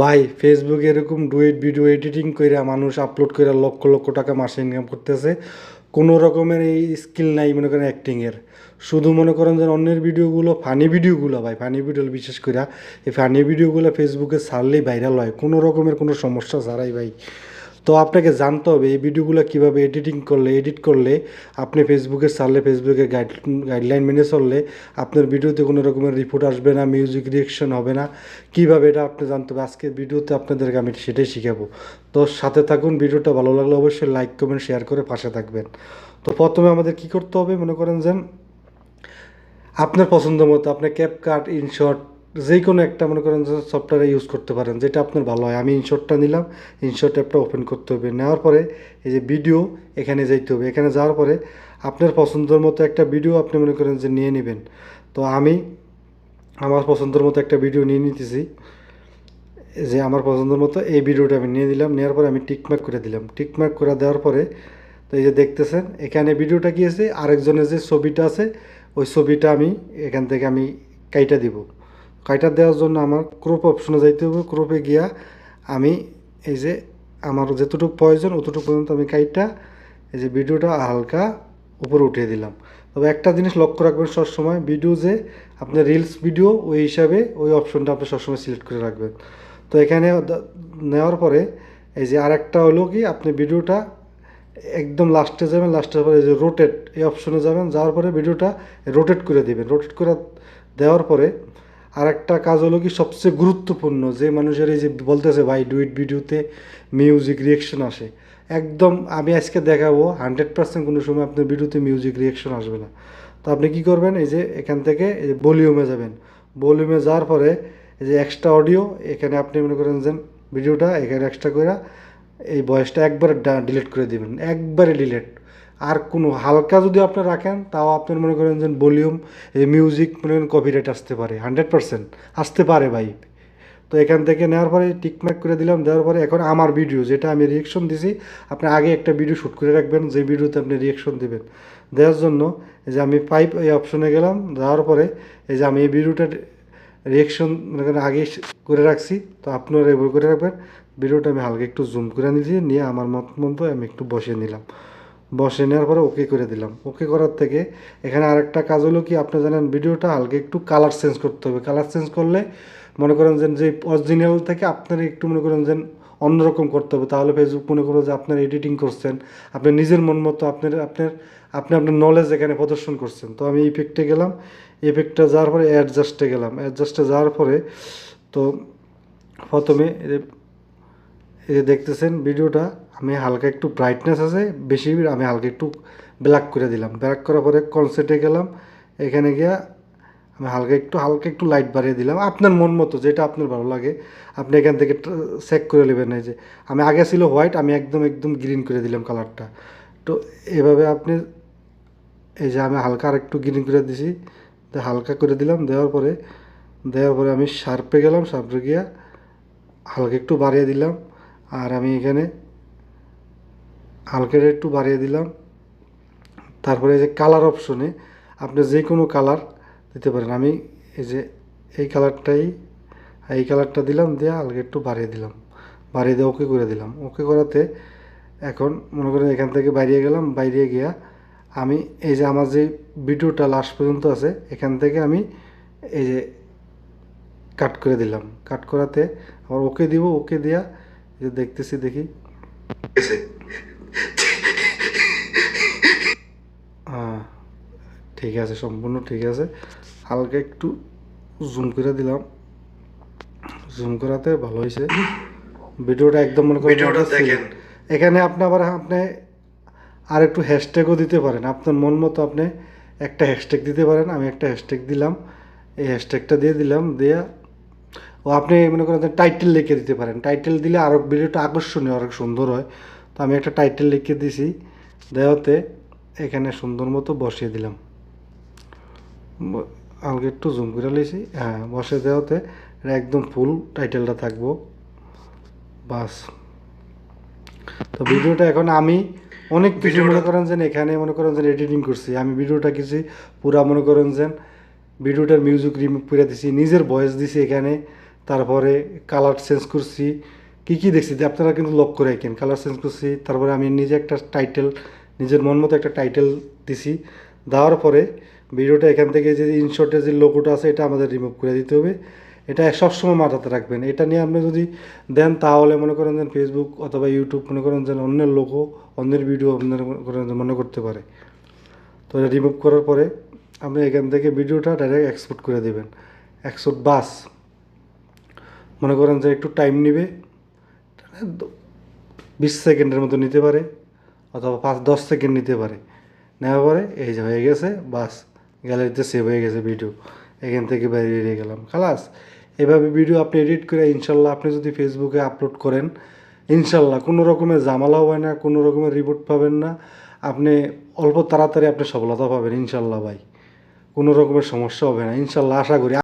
ভাই ফেসবুকে এরকম ডুয়েট ভিডিও এডিটিং করে মানুষ আপলোড করে লক্ষ লক্ষ টাকা মাসে ইনকাম করতেছে। কোনো রকমের এই স্কিল নাই, মনে করেন অ্যাক্টিংয়ের শুধু মনে করেন যে অন্যের ভিডিওগুলো ফানি ভিডিওগুলো ভাই ফানি ভিডিও বিশেষ করে এই ফানি ভিডিওগুলো ফেসবুকে ছাড়লেই ভাইরাল হয়। কোনো রকমের কোনো সমস্যা ছাড়াই ভাই। তো আপনাকে জানতে হবে, এই ভিডিওগুলো কীভাবে এডিটিং করলে এডিট করলে আপনি ফেসবুকে ছাড়লে ফেসবুকের গাইড গাইডলাইন মেনে চললে আপনার ভিডিওতে কোনো রকমের রিপোর্ট আসবে না মিউজিক রিয়েকশন হবে না। কীভাবে এটা আপনি জানতে হবে? আজকের ভিডিওতে আপনাদেরকে আমি সেটাই শিখাবো। তো সাথে থাকুন, ভিডিওটা ভালো লাগলে অবশ্যই লাইক কমেন্ট শেয়ার করে পাশে থাকবেন। তো প্রথমে আমাদের কি করতে হবে মনে করেন যে আপনার পছন্দ মতো, আপনার আপনি ক্যাপকাট ইনশর্ট যে কোনো একটা, মনে করেন যে সফটওয়্যার ইউজ করতে পারেন, যেটা আপনার ভালো হয়। আমি ইনশর্টটা নিলাম ইনশর্ট অ্যাপটা ওপেন করতে হবে। নেওয়ার পরে এই যে ভিডিও এখানে যাইতে হবে। এখানে যাওয়ার পরে আপনার পছন্দের মতো একটা ভিডিও আপনি মনে করেন যে নিয়ে নেবেন। তো আমি আমার পছন্দের মতো একটা ভিডিও নিয়ে নিতেছি। যে আমার পছন্দের মতো এই ভিডিওটা আমি নিয়ে দিলাম নেওয়ার পরে আমি টিকমার্ক করে দিলাম। টিকমার্ক করে দেওয়ার পরে তো এই যে দেখতেছেন, এখানে ভিডিওটা কি আছে? আরেকজনের যে ছবিটা আছে, ওই ছবিটা আমি এখান থেকে আমি কাইটা দিব। কাইটা দেওয়ার জন্য আমার ক্রপ অপশনে যাইতে হবে ক্রপে গিয়া আমি এই যে আমার যতটুকু প্রয়োজন, অতটুকু পর্যন্ত আমি কাইটটা এই যে ভিডিওটা হালকা উপরে উঠিয়ে দিলাম। তবে একটা জিনিস লক্ষ্য রাখবেন সবসময় ভিডিও যে আপনার রিলস ভিডিও ওই হিসাবে ওই অপশনটা আপনি সবসময় সিলেক্ট করে রাখবেন। তো এখানে নেওয়ার পরে এই যে আরেকটা হলো কি, আপনি ভিডিওটা একদম লাস্টে যাবেন লাস্টের পরে এই যে রোটেট এই অপশনে যাবেন, যাওয়ার পরে ভিডিওটা রোটেট করে দিবেন। রোটেট করে দেওয়ার পরে আরেকটা কাজ হলো কি, সবচেয়ে গুরুত্বপূর্ণ যে মানুষের এই যে বলতেছে ভাই ডুইট ভিডিওতে মিউজিক রিয়েকশন আসে। একদম আমি আজকে দেখাবো হান্ড্রেড পার্সেন্ট কোনো সময় আপনার ভিডিওতে মিউজিক রিয়েকশন আসবে না। তো আপনি কি করবেন, এই যে এখান থেকে এই যে ভলিউমে যাবেন। ভলিউমে যাওয়ার পরে এই যে এক্সট্রা অডিও এখানে আপনি মনে করেন যে ভিডিওটা এখানে এক্সট্রা করে এই বয়সটা একবারে ডিলিট করে দিবেন, একবারে ডিলিট আর কোনো হালকা যদি আপনি রাখেন, তাও আপনার মনে করেন যে ভলিউম এই মিউজিক মনে করেন কপিরাইট আসতে পারে হান্ড্রেড পার্সেন্ট আসতে পারে ভাই। তো এখান থেকে নেওয়ার পরে টিকমার্ক করে দিলাম, দেওয়ার পরে এখন আমার ভিডিও যেটা আমি রিয়েকশন দিছি, আপনি আগে একটা ভিডিও শ্যুট করে রাখবেন, যে ভিডিওতে আপনি রিয়েকশন দেবেন। দেওয়ার জন্য এই যে আমি পাইপ এই অপশনে গেলাম যাওয়ার পরে এই যে আমি এই ভিডিওটা রিয়েকশন মনে আগে করে রাখছি, তো আপনারা এভাবে করে রাখবেন। ভিডিওটা আমি হালকা একটু জুম করে নিয়েছি, নিয়ে আমার মত মতো আমি একটু বসিয়ে নিলাম। বসে নেওয়ার পরে ওকে করে দিলাম। ওকে করার থেকে এখানে আরেকটা কাজ হলো কি, আপনি জানেন ভিডিওটা হালকা একটু কালার চেঞ্জ করতে হবে। কালার চেঞ্জ করলে মনে করেন যে যে অরিজিনাল থেকে আপনার একটু মনে করেন যে অন্যরকম করতে হবে। তাহলে ফেসবুক মনে করো যে আপনার এডিটিং করছেন, আপনি নিজের মন মতো আপনার আপনার, আপনি আপনার নলেজ এখানে প্রদর্শন করছেন। তো আমি ইফেক্টে গেলাম। ইফেক্টটা যাওয়ার পরে অ্যাডজাস্টে গেলাম। অ্যাডজাস্টে যাওয়ার পরে তো প্রথমে এই যে দেখতেছেন ভিডিওটা, আমি হালকা একটু ব্রাইটনেস আছে, বেশি আমি হালকা একটু ব্ল্যাক করে দিলাম। ব্ল্যাক করার পরে কনসেপ্টে গেলাম, এখানে গিয়া আমি হালকা একটু হালকা একটু লাইট বাড়িয়ে দিলাম। আপনার মন মতো, যেটা আপনার ভালো লাগে, আপনি এখান থেকে চেক করে নেবেন এই যে। আমি আগে ছিল হোয়াইট আমি একদম একদম গ্রিন করে দিলাম কালারটা তো এভাবে আপনি, এই যে আমি হালকা আর একটু গ্রিন করে দিছি হালকা করে দিলাম, দেওয়ার পরে দেওয়ার পরে আমি শার্পে গেলাম শার্পে গিয়া হালকা একটু বাড়িয়ে দিলাম। আর আমি এখানে হালকা একটু বাড়িয়ে দিলাম। তারপরে এই যে কালার অপশনে আপনি যে কোনো কালার দিতে পারেন। আমি এই যে এই কালারটাই এই কালারটা দিলাম, দিয়ে হালকা একটু বাড়িয়ে দিলাম। বাড়িয়ে দিয়ে ওকে করে দিলাম। ওকে করাতে এখন মনে করেন এখান থেকে বাইরে গেলাম। বাইরে গিয়া আমি এই যে আমার যে ভিডিওটা লাস্ট পর্যন্ত আছে, এখান থেকে আমি এই যে কাট করে দিলাম। কাট করাতে আবার ওকে দিব ওকে এই যে দেখতেছি দেখি। হ্যাঁ ঠিক আছে সম্পূর্ণ ঠিক আছে। হালকা একটু জুম করে দিলাম। জুম করাতে ভালো হয়েছে। ভিডিওটা একদম মনে করেন। এখানে আপনি আবার আপনি আর একটু হ্যাশট্যাগও দিতে পারেন। আপনার মন মতো আপনি একটা হ্যাশট্যাগ দিতে পারেন। আমি একটা হ্যাশট্যাগ দিলাম। এই হ্যাশট্যাগটা দিয়ে দিলাম। দিয়া ও আপনি মনে করেন টাইটেল লিখে দিতে পারেন। টাইটেল দিলে আরও ভিডিওটা আকর্ষণীয় অনেক সুন্দর হয়। তো আমি একটা টাইটেল লিখে দিছি। দেওয়াতে এখানে সুন্দর মতো বসিয়ে দিলাম। হালকা একটু জুম করে লিছি। হ্যাঁ বসে দেওয়াতে একদম ফুল টাইটেলটা থাকব। বাস। তো ভিডিওটা এখন আমি অনেক কিছু মনে করেন যে এখানে মনে করেন যে এডিটিং করছি। আমি ভিডিওটা কিছু পুরা মনে করেন যে ভিডিওটার মিউজিক রিমুভ করে দিছি। নিজের ভয়েস দিছি এখানে। তারপরে কালার চেঞ্জ করছি। কী কী দেখছি? যে আপনারা কিন্তু লক করে রাখেন। কালার চেঞ্জ করছি, তারপরে আমি নিজে একটা টাইটেল নিজের মন মতো একটা টাইটেল দিছি। দেওয়ার পরে ভিডিওটা এখান থেকে যে ইনশর্টের যে লোগোটা আছে, এটা আমাদের রিমুভ করে দিতে হবে। এটা সবসময় মাথাতে রাখবেন। এটা নিয়ে আপনি যদি দেন, তাহলে মনে করেন যে ফেসবুক অথবা ইউটিউব মনে করেন যে অন্যের লোগো অন্যের ভিডিও আপনার মনে মনে করতে পারে। তো এটা রিমুভ করার পরে আপনি এখান থেকে ভিডিওটা ডাইরেক্ট এক্সপোর্ট করে দেবেন। এক্সপোর্ট বাস মনে করেন যে একটু টাইম নেবে বিশ সেকেন্ডের মতো নিতে পারে, অথবা পাঁচ, দশ সেকেন্ড নিতে পারে। নেওয়ার পরে এই যে হয়ে গেছে, বাস, গ্যালারিতে সেভ হয়ে গেছে ভিডিও এখান থেকে বাইরে বেরিয়ে গেলাম। খালাস, এভাবে ভিডিও আপনি এডিট করে ইনশাল্লাহ আপনি যদি ফেসবুকে আপলোড করেন, ইনশাল্লাহ কোনো রকমের জামালা হবে না, কোনো রকমের রিপোর্ট পাবেন না। আপনি অল্প তাড়াতাড়ি আপনি সফলতা পাবেন ইনশাল্লাহ ভাই। কোনো রকমের সমস্যা হবে না। ইনশাল্লাহ আশা করি